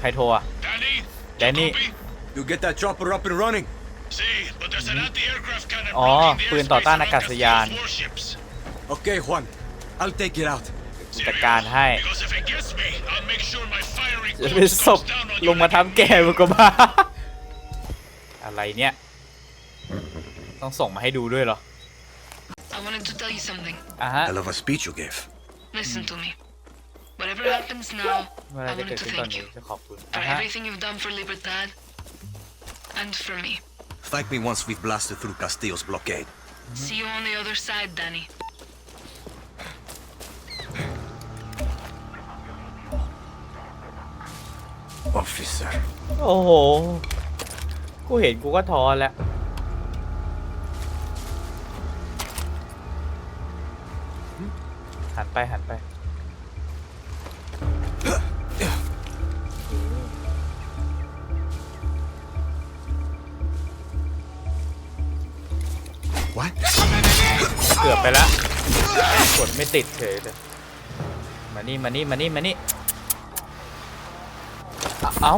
ใครโทรอะ Danny? Danny. Copy? You get that chopper up and running? See, but there's an anti-aircraft cannon อ๋อ blocking the ปืนต่อ airspace ต้าน around อากาศ the ยาน fleet of warships. Okay, Juan. I'll take it out. จัดการให้ Because if it gets me, I'll make sure my fiery จะ corpse เป็นศพ comes down on ล you งมา like ทำแกมึงก็บ้า อะไรเนี่ย ต้องส่งมาให้ดูด้วยเหรอ I wanted to tell you something. อะฮะ Hell of a speech you gave. Listen to me. Whatever happens now, เมื่อไร I จะ wanted เกิด to ขึ้นตอน thank นี้ you จะขอบคุณ for อ่ะฮะ everything you've done for Libertad and for me. Thank me once we've blasted through Castillo's blockade. See you on the other side, Danny. Officer. โอ้โห กูเห็นกูก็ท้อแล้ว หันไปหันไป ไปแล้วกดไม่ติดเฉยเลยมานี่มานี่มานี่มานี่เอ้า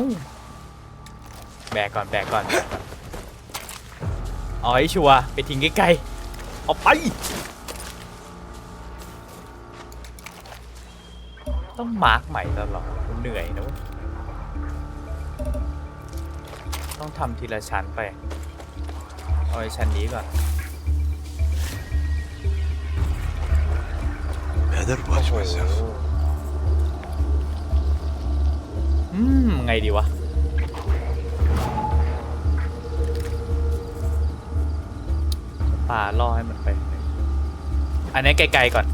แบกก่อนแบกก่อนอนเอาให้ชัวร์ไปทิ้งไกลๆเอาไป ต้องมาร์กใหม่ตลอดเหนื่อยนะว้ยต้องทำทีละชั้นไป เอาไอ้ชั้นนี้ก่อน Better watch myself. อืม ไงดีวะ ป่าล่อให้มันไป อันนี้ไกลๆก่อน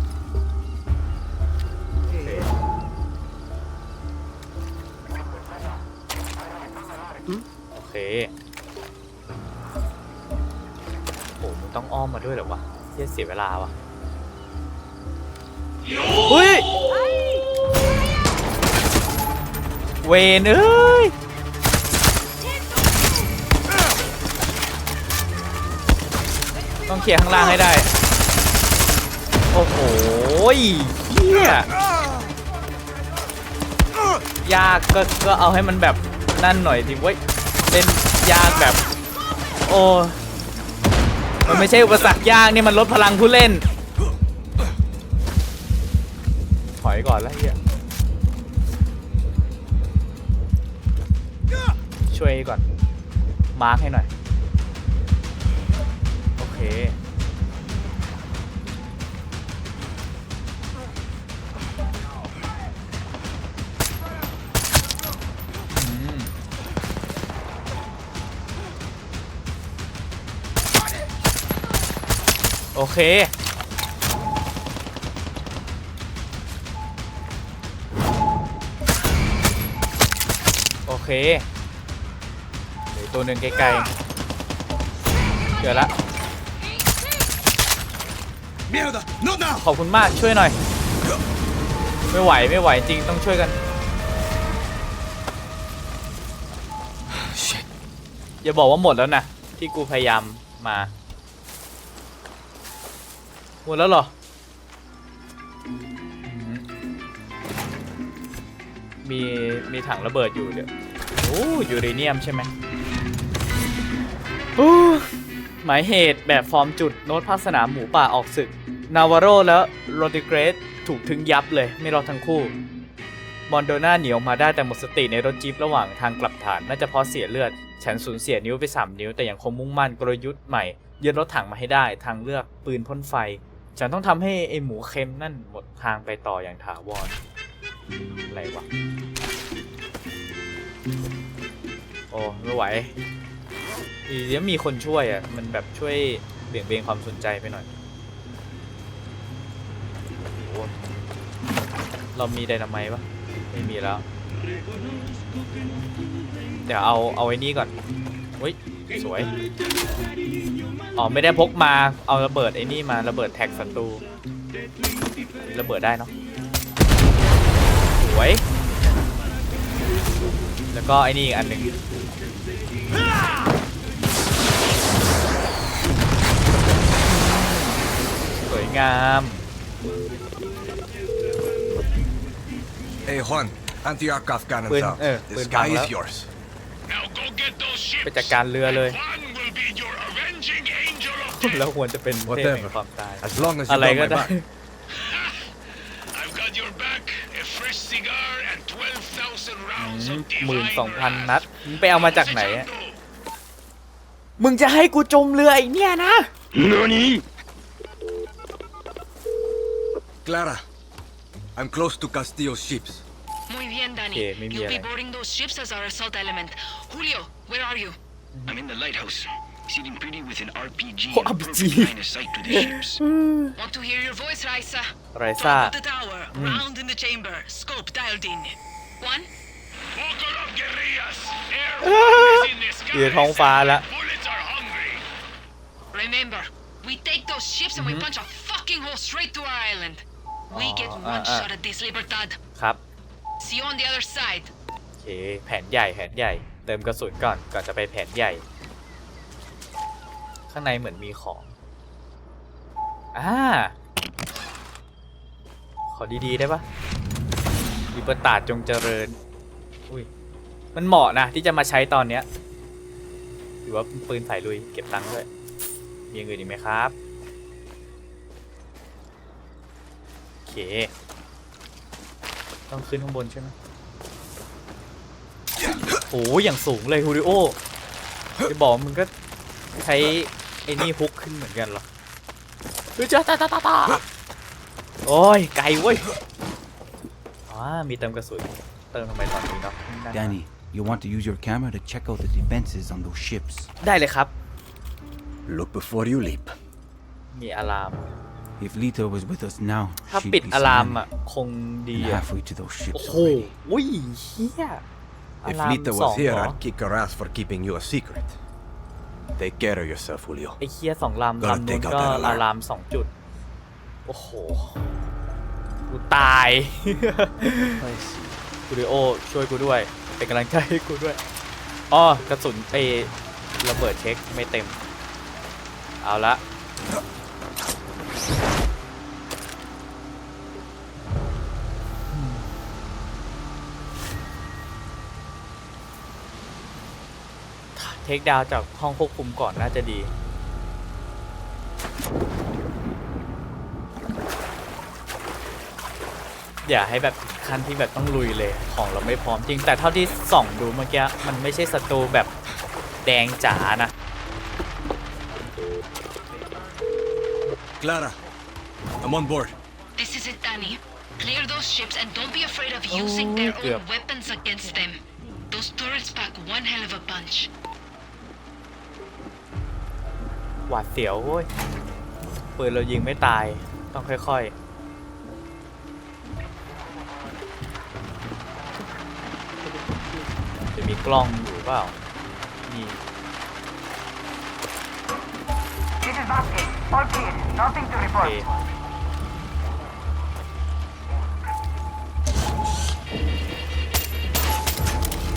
โอเคโหมึงต้องอ้อมมาด้วยเหรอวะเฮียเสียเวลาวะ เฮ้ยเวนเอ้ยต้องเคลียร์ข้างล่างให้ได้ โอ้โหเฮียยากก็ก็เอาให้มันแบบนั่นหน่อยดิเว้ยเล่นยากแบบ โอ้มันไม่ใช่อุปสรรคยากนี่มันลดพลังผู้เล่น อยก่อนแล้วเฮียช่วยก่อน มาร์คให้หน่อย โอเค โอเค เคเหลือตัวหนึ่งไกลๆเจอละ Mierda! Not now! ขอบคุณมากช่วยหน่อย ไม่ไหวไม่ไหวจริงต้องช่วยกัน Shit. อย่าบอกว่าหมดแล้วนะที่กูพยายามมาหมดแล้วเหรออืมมีมีถังระเบิดอยู่เดี๋ยว โอ้ยูเรเนียมใช่ไหมโอ้หมายเหตุแบบฟอร์มจุดโน้ตภาคสนามหมูป่าออกศึก นาวาโรและโรติเกรสถูกถึงยับเลยไม่รอดทั้งคู่มอนโดนาหนีออกมาได้แต่หมดสติในรถจี๊ประหว่างทางกลับฐานน่าจะเพราะเสียเลือด ฉันสูญเสียนิ้วไป 3 นิ้วแต่ยังคงมุ่งมั่นกลยุทธ์ใหม่ยึดรถถังมาให้ได้ทางเลือกปืนพ่นไฟ ฉันต้องทำให้ไอหมูเค็มนั่นหมดทางไปต่ออย่างถาวรอะไรวะ อ้ไม่ไหวดีแล้วมีคนช่วยอะ มันแบบช่วยเบี่ยงเบนความสนใจไปหน่อย เรามีไดนาไมต์ปะไม่มีแล้ว เดี๋ยวเอาเอาไว้นี่ก่อนเฮ้ยสวย อ๋อไม่ได้พกมา เอาระเบิดไอ้นี่มาระเบิดแท็กศัตรู ระเบิดได้เนาะ สวย แล้วก็ไอ้นี่อีกอันหนึ่งสวยงาม Hey, Juan. Anti-aircraft cannons ปืน- out. เออ The ปืนพัง sky แล้ว is yours. Now go get those ships. ไปจัดการเรือเลย One will be your avenging angel of แล้ว death. ควรจะเป็นเทพแห่งความตาย As long as you อะไร got ก็ my ได้ back. หมื่น divine สองพัน wrath. นัดมึงไปเอามาจากไหนอะ Sechando. มึงจะให้กูจมเรือไอเนี่ยนะ Clara, I'm close to Castillo's ships. Muy bien, Danny. Okay, maybe You'll be I- boarding those ships as our assault element. Julio, where are you? I'm in the lighthouse, sitting pretty with an RPG Oh, and RPG. perfect line of sight to the ships. Want to hear your voice, Raisa? ไรซ่า Top of the tower, round in the chamber, scope dialed in. One, อยู่ในท้องฟ้าแล้ว and bullets are hungry. remember, we take those ships and we punch a fucking hole straight to our island. We get Oh, one uh, uh. shot at this, Libertad. ครับ See you on the other side. โอเค แผนใหญ่แผนใหญ่ เติมกระสุนก่อนก่อนจะไปแผนใหญ่ ข้างในเหมือนมีของ อ่า ขอดีๆได้ปะวิปตาดจงเจริญอุ้ย มันเหมาะนะที่จะมาใช้ตอนเนี้ยถือว่าปืนสายลุยเก็บตังค์ด้วย มีอย่างอื่นอีกไหมครับ โอเค ต้องขึ้นข้างบนใช่ไหมโอ้ยอย่างสูงเลยฮูริโอจะบอกมึงก็ใช้ไอ้นี่ฮุกขึ้นเหมือนกันหรอเฮ้ยจ้าตาตาตาตาโอ้ยไกลเว้ยอ๋อมีเติมกระสุนเติมทำไมตอนนี้เนาะได้ Danny, you want to use your camera to check out the defenses on those ships. ได้เลยครับ Look before you leap. มีอะลาม If Lita was with us now, ถ้า she'd ปิด be อะลาม slamming อ่ะ คงดี and อ่ะ halfway to those โอ้ ships โห already. อุ้ยเฮียอะ If ลาม Lita สอง was here, เหรอ I'd kick her ass for keeping you a secret. Take care of yourself, Julio. ไอ้เคียสองลำ Gotta ลำนู้น take out ก็ that alarm อะลามสองจุด โอ้โห กูตาย กูดิโอช่วยกูด้วย เป็นกำลังใจให้กูด้วยอ๋อกระสุนไอ้ระเบิดเช็คไม่เต็ม เอาละเทคดาวจากห้องควบคุมก่อนน่าจะดี อย่าให้แบบขั้นที่แบบต้องลุยเลยของเราไม่พร้อมจริง แต่เท่าที่ส่องดูเมื่อกี้มันไม่ใช่ศัตรูแบบแดงจ๋านะ Clara, I'm on board. This is it, Danny. Clear those ships and don't be afraid of using their Oh, yeah. own weapons against them. Those turrets pack one hell of a punch. หวาดเสียวเว้ยปืนเรายิงไม่ตาย ต้องค่อยๆ มีกล้องอยู่เปล่ามี This is Vasquez. All clear. Nothing to โอ report. เค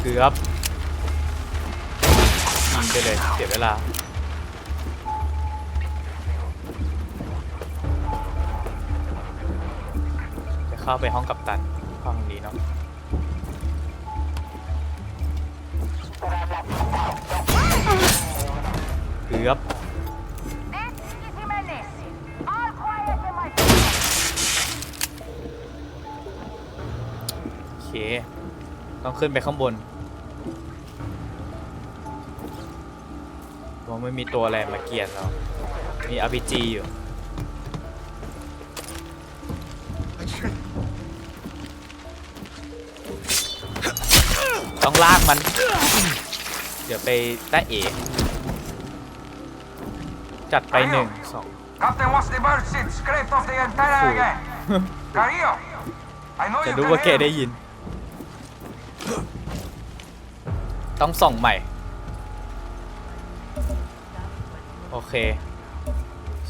เกือบยิงไปเลยเสียเวลา จะเข้าไปห้องกัปตันห้องนี้เนาะ เกือบโอเค ต้องขึ้นไปข้างบนว่าไม่มีตัวอะไรมาเกลียดเรามี RPG อยู่ต้องลากมัน เดี๋ยวไปได้เอ จัดไปหนึ่งสอง Captain wants the bird shit scraped off the antenna again. Carrillo, I know จะ you รู้ can ว่าแก hear ได้ me. ยิน ต้องส่องใหม่ โอเค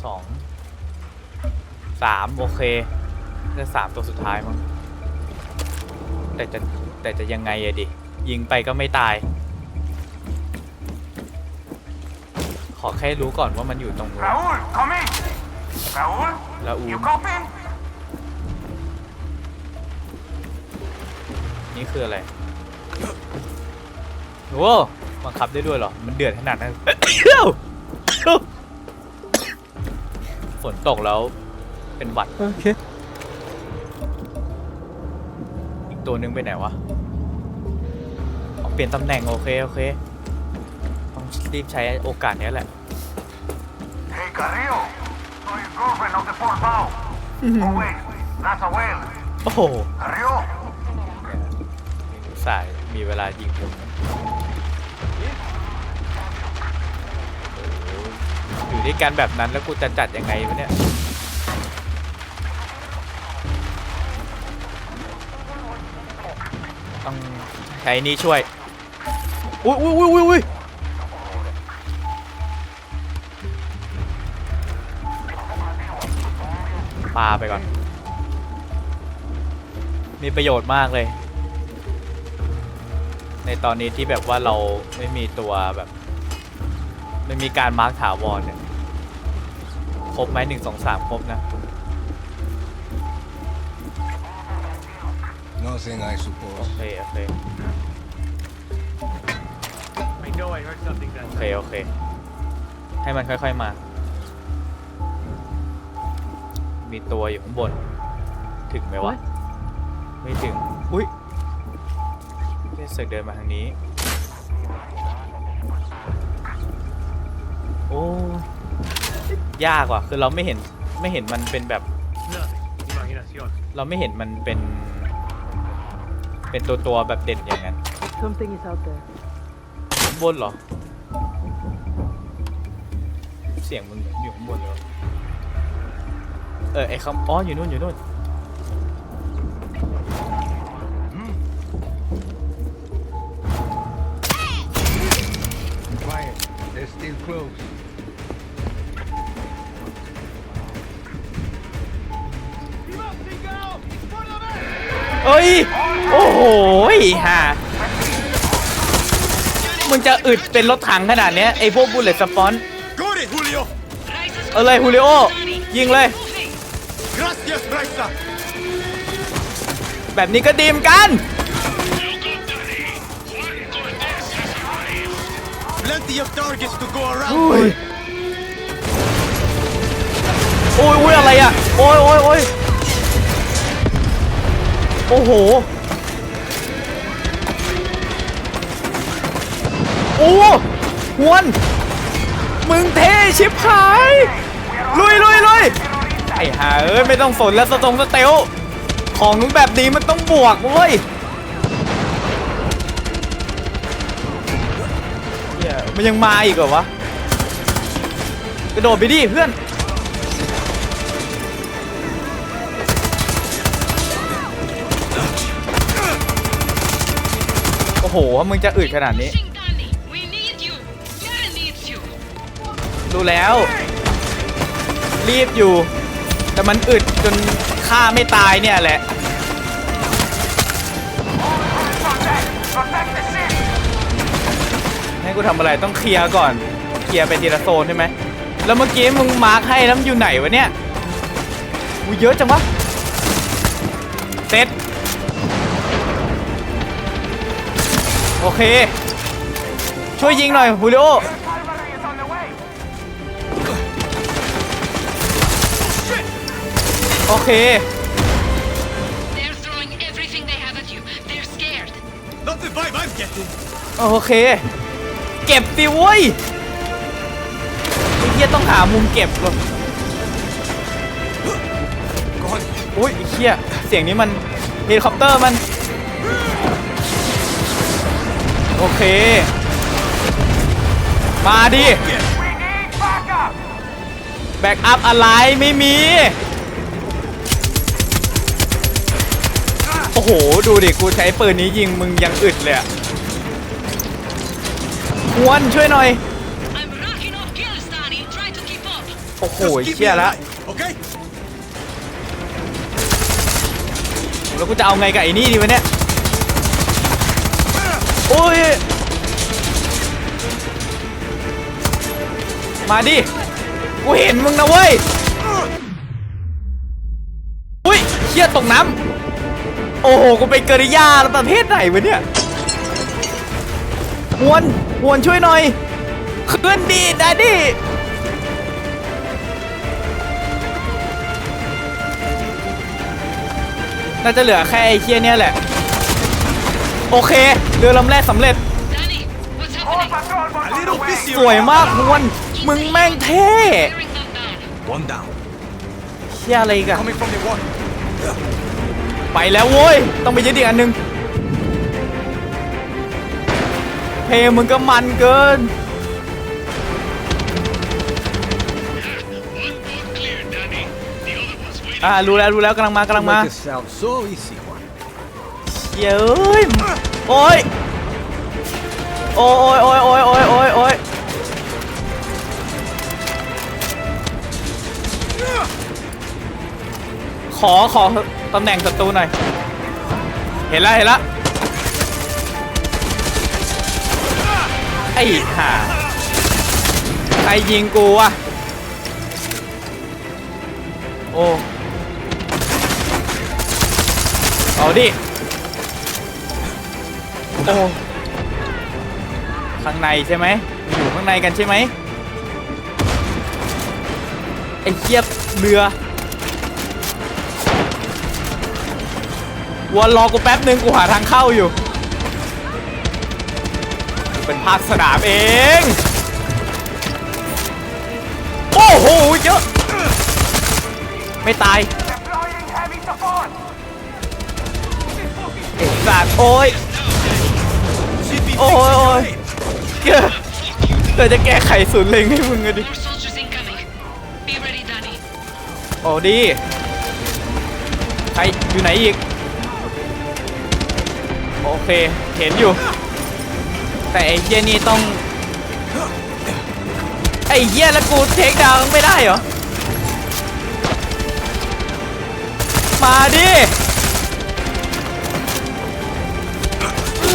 สองสามโอเคได้สามตัวสุดท้ายมั้งแต่จะแต่จะยังไงอะดิ ยิงไปก็ไม่ตาย ขอแค่รู้ก่อนว่ามันอยู่ตรงนู้น Raúl, come in. Raúl, Raúl. you copy? นนี่คืออะไรโอ้บังคับได้ด้วยเหรอ มันเดือดขนาดนั้น ฝนตกแล้วเป็นหวัด โอเค อีกตัวหนึงไปไหนวะอ๋อเปลี่ยนตำแหน่งโอเค โอเคต้อง รีบใช้โอกาสเนี้ยแหละ Hey, Carrillo. So your girlfriend of the port bow. oh, wait. That's a whale. โอ้โห Carrillo. สายมีเวลายิงผมอยู่ด้วยกันแบบนั้นแล้วกูจะจัดยังไงวะเนี่ย ต้องใช้นี้ช่วย อุ้ยอุ้ยอุ้ยอุ้ย อุ้ยปาไปก่อน มีประโยชน์มากเลย ในตอนนี้ที่แบบว่าเราไม่มีตัวแบบ ไม่มีการมาร์คถาวรเนี่ยครบไหมหนึ่งสองสามครบนะ Nothing, I โอ suppose. เค โอเค I know I heard something that โอเค โอเค ให้มันค่อย ๆ มา มีตัวอยู่ข้างบน ถึงไหมวะ ไม่ถึง อุ้ยเจ๊เสือกเดินมาทางนี้ โอ้ยากว่ะ คือเราไม่เห็นไม่เห็นมันเป็นแบบ Nothing. Imaginación. เราไม่เห็นมันเป็น เป็นตัวตัวๆแบบเด่นอย่างนั้น Something is out there. ข้างบนเหรอ เสียงมึงเหมือนอยู่ข้างบนเลยวะ เออไอ้คำอ๋ออยู่นู่นอยู่นู่น Quiet. They're still close. เอ้ย โอ้โหฮ่ามึงจะอึดเป็นรถถังขนาดเนี้ยไอ้พวกบุลเลตสปอน Got it, Julio! Rise as เอาเลยฮูลิโอ ยิงเลย moving. Gracias, Raisa! แบบนี้ก็ดีเหมอนกัน Look up, Danny. Juan Cortez has arrived. Plenty of targets to go around. โอ้ยโอ้ยโอ้ยอะไรอะ โอ้ยโอ้ยโอ้ยโอ้โห โอ้หวน มึงเท่ชิบหาย ลุยลุยลุยไอ้ หาเอ้ยไม่ต้องสนแล้วสตงสเตลของแบบนี้มันต้องบวกเว้ยมันยังมาอีกเหรอวะกระโดดไปดิเพื่อนโอ้โหมึงจะอึดขนาดนี้ Pushing, Danny. We need you. Yara needs you. รู้แล้ว รีบอยู่ แต่มันอึดจนฆ่าไม่ตายเนี่ยแหละ ให้กูทำอะไรต้องเคลียร์ก่อน เคลียร์ไปทีละโซนใช่ไหม แล้วเมื่อกี้มึงมาร์คให้แล้วมันอยู่ไหนวะเนี่ยกูเยอะจังวะเสร็จโอเค ช่วยยิงหน่อยฮูลิโอ โอเค They're throwing everything they have at you. They're scared. Not the vibe I'm getting. โอเค เก็บสิเว้ยไอ้เหี้ยต้องหามุมเก็บก่อน Go on. อุ้ยไอ้เหี้ยเสียงนี้มันเฮลิคอปเตอร์มัน โอเค มาดิ We need backup. แบ็กอัพอะไรไม่มี โอ้โห ดูดิ กูใช้ปืนนี้ยิงมึงยังอึดเลยอะควนช่วยหน่อย I'm racking off Kilistani. Try to keep up. โอ้โห Just keep เชี่ย me ละ alive, okay? แล้วกูจะเอาไงกับไอ้นี่ดีวะเนี่ย โอ้ย มาดิ กูเห็นมึงนะเว้ย อุ้ยเชี่ยตกน้ำ โอ้โหกูเป็นกริยาประเภทไหนวะเนี่ยหวนหวนช่วยหน่อย ขึ้นดีได้ดิน่าจะเหลือแค่ไอ้เคียเนี่ยแหละ โอเค เรือลำแรกสำเร็จ Danny, what's All happening? patrol boats on the way. สวยมากหวน มึงแม่งเท่ Bearing them down. One down. เชี่ยอะไรอีกัน Coming from the water. ไปแล้วโว้ย ต้องไปยึดอีกอันหนึ่งเพลงมึงก็มันเกิน อ่ารู้แล้วรู้แล้วกำลังมากำลังมาเย้ยโอ้ยโอ้ยโอ้ยโอ้ยโอ้ยโอ้ยโอ้ยขอขอ ตำแหน่งศัตรูหน่อย เห็นแล้วเห็นแล้วไอ้ห่าใครยิงกูวะโอ้เอาดิโอ้ข้างในใช่ไหมอยู่ข้างในกันใช่ไหมไอ้เกียบเรือ วนรอกูแป๊บนึงกูหาทางเข้าอยู่กูเป็นภาคสนามเอง โอ้โหเยอะ ไม่ตาย Deploying heavy support. ไอ้สัตว์โอ้ย Should be โอ้ย fixing โอ้ your ย head. เกิดเกิดจะแก้ไขศูนย์เล็งให้มึงอะดิ More soldiers incoming. Be ready, Danny. โอ้ดี ใครอยู่ไหนอีกโอ เคเห็นอยู่ แต่ไอ้เหี้ยนี่ต้อง ไอ้เหี้ยแล้วกูเทคดาวไม่ได้เหรอ มาดิอ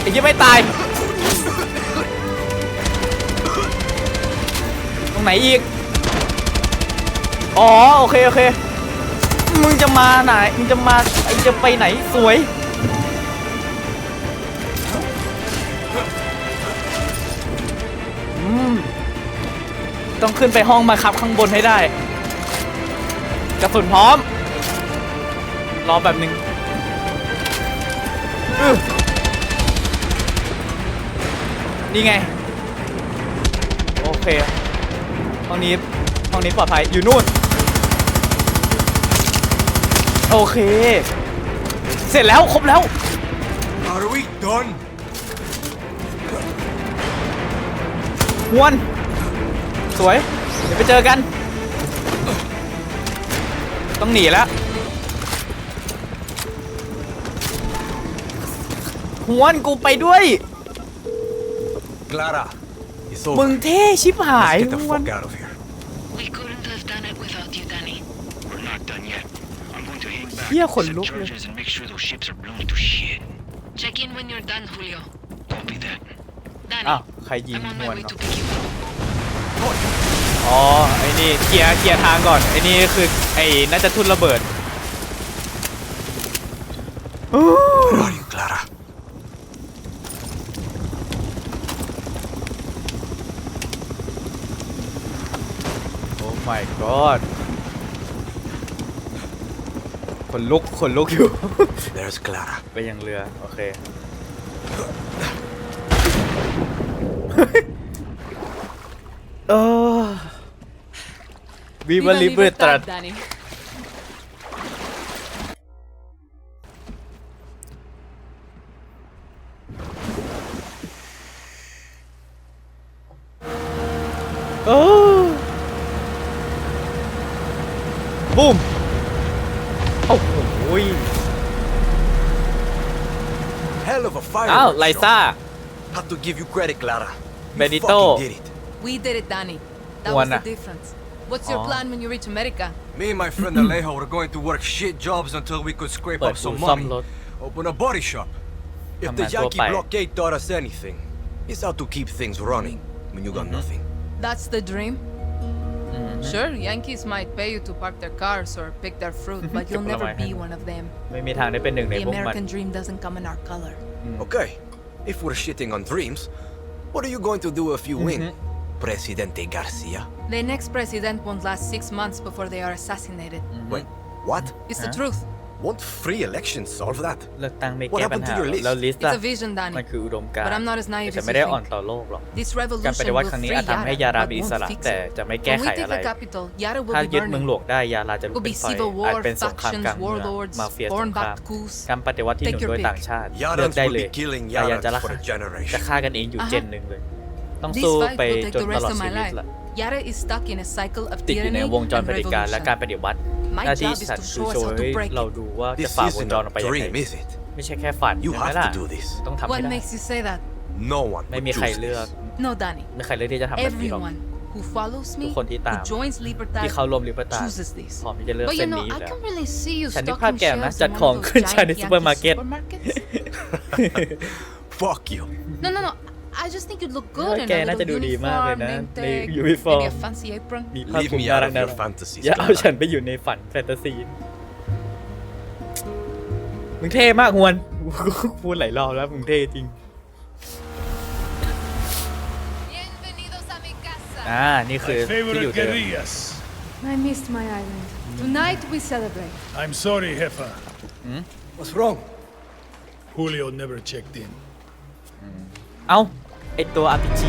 ไอ้เหี้ยไม่ตาย ตรงไหนอีก อ๋อ โอเค โอเค มึงจะมาไหน มึงจะมาไอ้จะไปไหนสวย ต้องขึ้นไปห้องมาครับข้างบนให้ได้ กระสุนพร้อม รอแบบหนึ่งอื้อนี่ไง โอเค ห้องนี้ ห้องนี้ปลอดภัย อยู่นู่น โอเค เสร็จแล้ว ครบแล้ว Are we done? หวน สวย เดี๋ยวไปเจอกัน ต้องหนีแล้วหวนกูไปด้วย Clara, it's มึ over. งเท่ชิบหาย Let's get the หวน fuck out of here. We couldn't have done it without you, Danny. We're not done yet. I'm going to hang back, Yeah, set con look, charges, and make sure those ships are blown to shit. Check in when you're done, Julio. Copy that. Danny, อ้าว ใครยิง I'm on ห my วน way เน to อะ pick you up. อ๋อไอ้นี่เคลียร์เคลียร์ทางก่อนไอ้นี่คือไอ้น่าจะทุ่นระเบิด Where are you, Clara? โอ้ my god ขนลุกขนลุกอยู่ There's Clara. ไปยังเรือ โอเค วิวลิเบอร์ตรัส Danny. เออบูมโอ้โห Hell of a fire. อ้าว ไลซ่า Have to give you credit, Clara. You Benito. fucking did it. We did it, Danny. That Juana. was the difference. What's your Oh. plan when you reach America? Me and my friend Alejo were going to work shit jobs until we could scrape เปิด up อู่ some ซ่อม money. รถ Open a body shop. If the ทำงานทั่ว Yankee ไป blockade taught us anything, it's how to keep things running when you got nothing. That's the dream? Sure, Yankees might pay you to park their cars or pick their fruit, but you'll never be one of them. ไม่มีทางได้เป็นหนึ่งใน The พวกมัน American dream doesn't come in our color. Okay, if we're shitting on dreams, what are you going to do if you win? Presidente Garcia? The next president won't last six months before they are assassinated. Wait, what? It's the truth. Won't free elections solve that? เลือกตั้งไม่ What แก้ปัญ happened to หา your list? แล้วลิสต์ It's ล่ะ a vision, มัน Danny. คืออุดมการ But I'm not as naive แต่ as ไม่ you ได้อ่อน think. ต่อโลกหรอก This การป revolution ฏิวัติ will ครั้งนี้ free อาจทำให้ Yara, ยารา but มีอิส won't ระ fix แต่ it. จะไม่แก้ When ไข we อะไร take the capital, Yara will ถ้า be ยึดเมือง burning. หลวงได้ยาลาจะลุก Will เป็ be นไฟ civil อาจ war, เป็นสงครามกลาง factions, เมือง warlords, มาเฟียสง foreign คราม backed coups. การปฏิวัติที่ห Take นุน your โดย pick. ต่างชาติ Yarans เลือกได้ will เลย be killing แต่ยัน Yarans จะละ for a จะ generation. ฆ่ากันเองอยู่ อ่าฮะ เจนหนึ่งเลย ต้อง This สู้ fight ไป will จ take น the ตลอ rest ด of ชี my วิต life. ละ Yara is stuck in a cycle of ติดอยู่ใน tyranny วงจร and เผด็จการและการ revolution. ปฏิวัติ My หน้าที่ job is ฉัน to คือ show us โชว์ how to ให้ break เรา it. ดูว่าจะ This ฝ่าวง isn't จรออก a ไปยังไง dream, is it? ไม่ใช่แค่ฝัน You เห็นไหม have ล่ะ to do this. ต้องทำให้ What ได้ makes you say that? No one ไม่ would มีใคร choose เลือก this. No, Danny. ไม่มีใครเลือกที่จะทำแบบนี้หรอก Everyone who follows me, ทุกคนที่ตาม who joins ที่ Libertad, เข้าร่วมลิเบอร์ตา chooses this. พร้อมที่จะเลือก But เส้ you น know, นี้อยู่ I แล้ว can really see you ฉันนึก stocking ภาพแกนะ shelves จัด in ของ one of ขึ้น those ชาใน giant ซูเปอร์มาร์เก็ต Yankee supermarkets. Fuck you. No, no, no. I just think you'd look good in แก a น่าจะ little ดูดีมากเลย uniform, นะ name ใน tag, ยูนิฟอร์ maybe ม a fancy apron. มีผ้า Leave คลุม me น่า out รัก of น่า your รัก fantasies. อย่าเอา Clara. ฉันไปอยู่ในฝันแฟนตาซี มึงเท่มากฮวน พูดหลายรอบแล้วมึงเท่จริง Bienvenidos a mi casa. อ่า นี่คือ My ที่อยู่ favorite เดิม guerrillas. I missed my island. Tonight we celebrate. I'm sorry, Jefa. What's wrong? Julio never checked in. เอ้า ไอตัว RPG